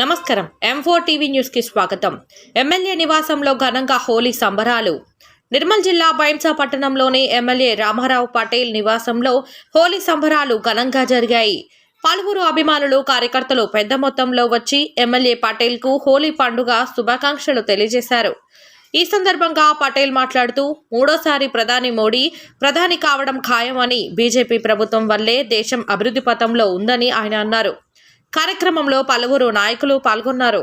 నమస్కారం. M four TV న్యూస్కి స్వాగతం. ఎమ్మెల్యే నివాసంలో ఘనంగా హోలీ సంబరాలు. నిర్మల్ జిల్లా బైంసా పట్టణంలోని ఎమ్మెల్యే రామారావు పటేల్ నివాసంలో హోలీ సంబరాలు ఘనంగా జరిగాయి. పలువురు అభిమానులు కార్యకర్తలు పెద్ద మొత్తంలో వచ్చి ఎమ్మెల్యే పటేల్కు హోలీ పండుగ శుభాకాంక్షలు తెలియజేశారు. ఈ సందర్భంగా పటేల్ మాట్లాడుతూ మూడోసారి ప్రధాని మోడీ ప్రధాని కావడం ఖాయమని బీజేపీ ప్రభుత్వం వల్లే దేశం అభివృద్ధి పథంలో ఉందని ఆయన అన్నారు. కార్యక్రమంలో పలువురు నాయకులు పాల్గొన్నారు.